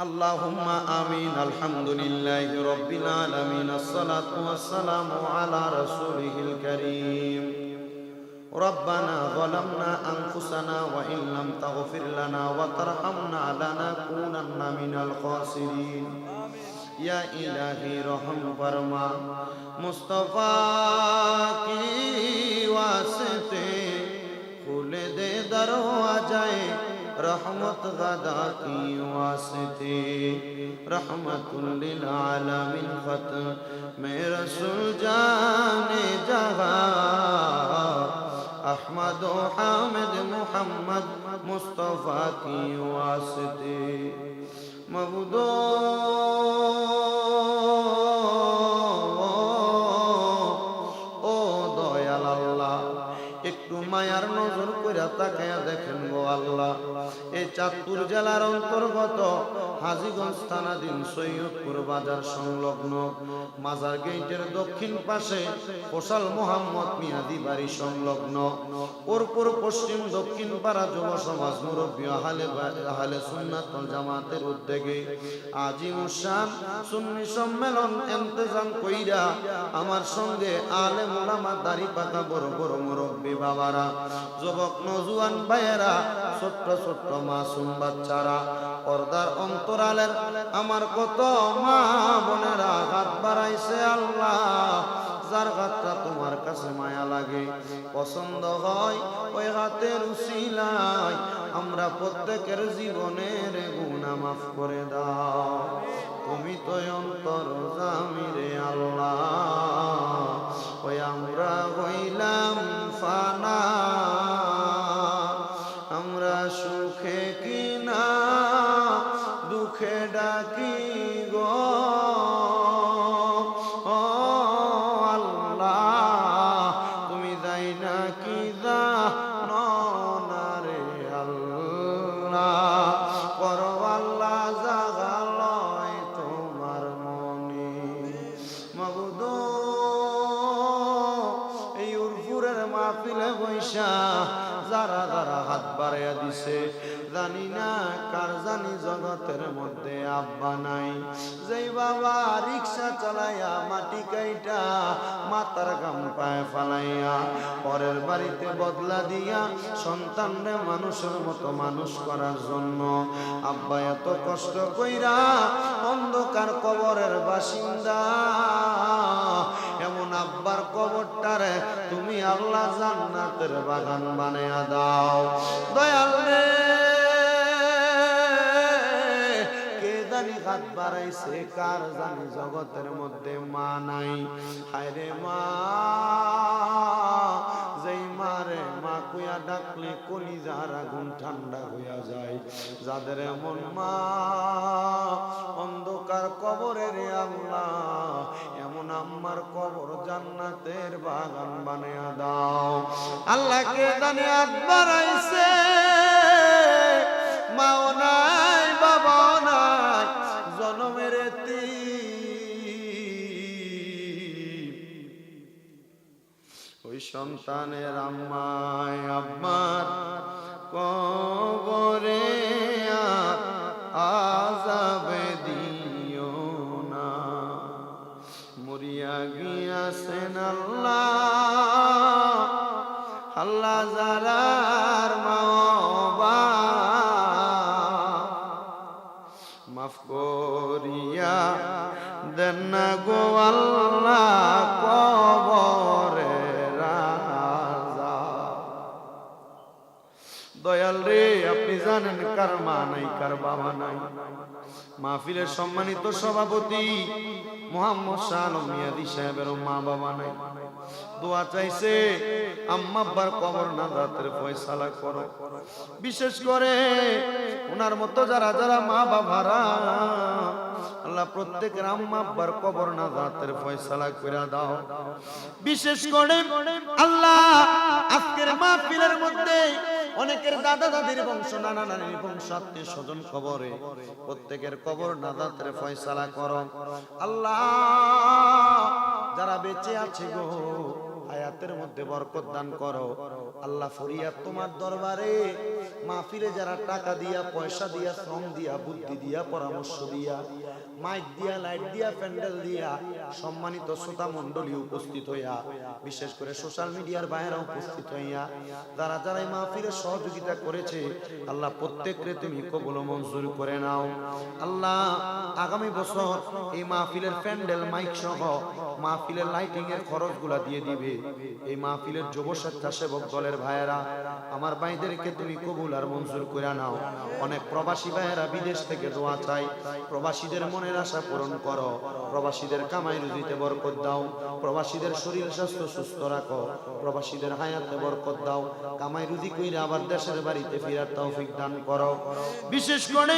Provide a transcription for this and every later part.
اللهم آمين الحمد لله رب العالمين الصلاة والسلام على رسوله الكريم ربنا ظلمنا أنفسنا وإن لم تغفر لنا وترحمنا لنكونن من الخاسرين یا الہی رحم فرما مصطفیٰ کی واسطے کھول دے دروازے رحمت غدا کی واسطے رحمت للعالمین ختم. میں رسول جان جہا أحمد و حامد محمد مصطفیٰ کی واسطے مبدو একটু মায়ার নজর করে তাকায়া দেখেন গো আল্লাহ। এই চাঁদপুর জেলার অন্তর্গত হাজিগঞ্জ থানাধীন সৈয়দপুর বাজার সংলগ্ন মাজার গেটের দক্ষিণ পাশে কোশাল মোহাম্মদ মিয়াদি বাড়ি সংলগ্ন। ওরপুর পশ্চিম দক্ষিণ পাড়া যুব সমাজ মুরব্বী আহলে আহলে সুন্নাত জামাতের উদ্যোগে আজিম উসান সুন্নি সম্মেলন এন্তেজাম কইরা আমার সঙ্গে আলে মোলামা দাড়ি পাতা বড় বড় মুরব্বী বাবারা, যুবক নজুয়ান ভাইয়েরা, ছোট্ট ছোট্ট মাসুম বাচ্চারা, পর্দার অন্তরালের আমার কত মা বোনেরা হাত বাড়াইছে আল্লাহ, যার হাতটা তোমার কাছে মায়া লাগে, পছন্দ হয় ওই হাতের উসিলায়, আমরা প্রত্যেকের জীবনের গুণা মাফ করে দাও। তুমি তো অন্তর কার জানি জগতের মধ্যে আব্বা নাই? যেই বাবা রিক্সা চালাইয়া মাটি কাইটা মাতার গাম পায়ে ফালাইয়া পরের বাড়িতে বদলা দিয়া সন্তানরে মানুষের মতো মানুষ করার জন্য আব্বা এত কষ্ট কইরা অন্ধকার কবরের বাসিন্দা। এমন আব্বার কবরটারে তুমি আল্লাহ জান্নাতের বাগান বানায়া দাও। হাত বাড়াইছে কার জানি জগতের মধ্যে মা নাই। হায়রে মা, যেই মারে মা কুয়া ডাকলে কলি কলিজার আগুন ঠান্ডা হইয়া যায়। যাদের এমন মা, অন্ধকার কবরের আল্লাহ, এমন আম্মার কবর জান্নাতের বাগান বানিয়ে দাও। আল্লাহকে জানি হাত বাড়াইছে মাও সন্তানের আম্মায় আব্বার কবরে আজাবে দিও না। মরিয়া গিয়াছেন আল্লাহ আল্লাহ যারার মাওবা মাফ করিয়া দেন গো আল্লাহ জানেন কার মা নাই, কার বাবা নাই। মাহফিলের সম্মানিত সভাপতি মোহাম্মদ শাহ মিয়াদি সাহেবের মা বাবা নাই। দোয়া চাইছে, আম্মা আব্বার কবর না রাতের ফয়সালা করো। বিশেষ করে ওনার মতো যারা যারা মা বাবারা, আল্লাহ প্রত্যেকের আম্মা আব্বার কবর না রাতের ফয়সালা করে দাও। বিশেষ করে আল্লাহ আজকের মাহফিলের মধ্যে অনেকের দাদা দাদির বংশ, নানা নানির বংশ, আত্মীয় স্বজন কবরে। প্রত্যেকের কবর না রাতের ফয়সালা করো। আল্লাহ, যারা বেঁচে আছে গো হায়াতের মধ্যে বরকত দান করো। আল্লাহ ফরিয়াদ তোমার দরবারে। মাহফিলে যারা টাকা দিয়া, পয়সা দিয়া, শ্রম দিয়া, বুদ্ধি দিয়া, পরামর্শ দিয়া, মাইক দিয়া, লাইট দিয়া, প্যান্ডেল দিয়া সম্মানিত শ্রোতা মণ্ডলী উপস্থিত হইয়া, বিশেষ করে সোশ্যাল মিডিয়ার বাইরে উপস্থিত হইয়া, যারা যারা এই মাহফিলের সহযোগিতা করেছে, আল্লাহ প্রত্যেককে তুমি কবুল মঞ্জুর করে নাও। আল্লাহ আগামী বছর এই মাহফিলের প্যান্ডেল, মাইক সহ মাহফিলের লাইটিং এর খরচগুলা দিয়ে দিবে। এই মাহফিলের যুব স্বেচ্ছাসেবক দলের ভাইয়েরা, আমার ভাইদেরকে তুমি কবুল আর মঞ্জুর করে নাও। অনেক প্রবাসী ভাইয়েরা বিদেশ থেকে দোয়া চাই প্রবাসীদের মনের আশা পূরণ করো। প্রবাসীদের কামাই রুজিতে বরকত দাও। প্রবাসীদের শরীর স্বাস্থ্য সুস্থ রাখো। প্রবাসীদের হায়াতে বরকত দাও। কামাই রুজি কইরা আবার দেশের বাড়িতে ফিরার তৌফিক দান করো। বিশেষ করে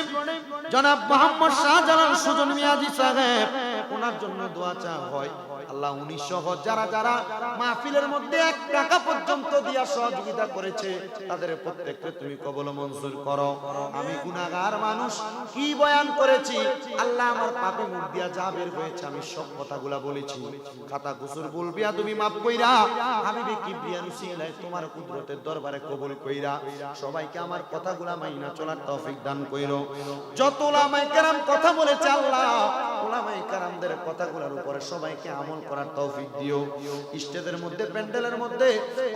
জনাব মোহাম্মদ শাহজালাল সুজন মিয়াজি সাহেব, ওনার জন্য দোয়া চা হয়। আল্লাহ উনি সহ যারা যারা মাহফিলের মধ্যে এক টাকা পর্যন্ত দিয়া সহযোগিতা করেছে, তাদের প্রত্যেককে তুমি কবল মঞ্জুর করো। আমি গুনাহগার মানুষ, কি বয়ান করেছি? আল্লাহ আমার পাপে মুখ দিয়া যা বের হয়েছে, আমি সব কথাগুলা বলেছি। খাতা কুসুর বলবিয়া তুমি মাফ কইরা আমি বেকি বিয়ান সিলাই তোমার কুদরতের দরবারে কবুল কইরা, সবাইকে আমার কথাগুলা মাইনা চলার তৌফিক দান কইরো। যত ওলামায়ে কেরাম কথা বলেছে আল্লাহ ওলামায়ে কেরামদের কথাগুলোর উপরে সবাইকে আমল করার তৌফিক দিও। স্টেজের মধ্যে, প্যান্ডেলের মধ্যে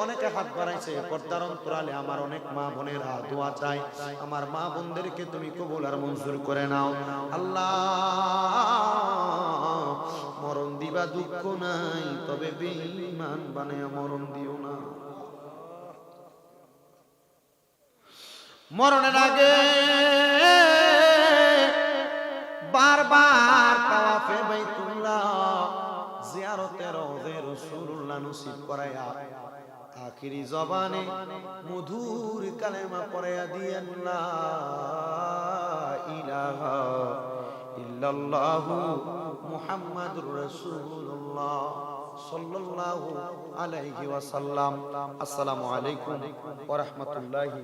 অনেকে হাত বাড়াইছে, পর্দার অন্তরালে আমার অনেক মা বোনেরা দোয়া চাই আমার মা বোনদেরকে তুমি কবুল আর মঞ্জুর করে নাও। আল্লাহ, মরণ দিবা দুঃখ নাই, তবে বেঈমান বানায়া মরণ দিও না। মরণের আগে রাসূলুল্লাহ নসিব আখিরি জবানে মধুর কালেমা দিয়েন লা ইলাহা ইল্লাল্লাহু মুহাম্মাদুর রাসূলুল্লাহ সাল্লাল্লাহু আলাইহি ওয়াসাল্লাম। আসসালামু আলাইকুম ওয়া রাহমাতুল্লাহি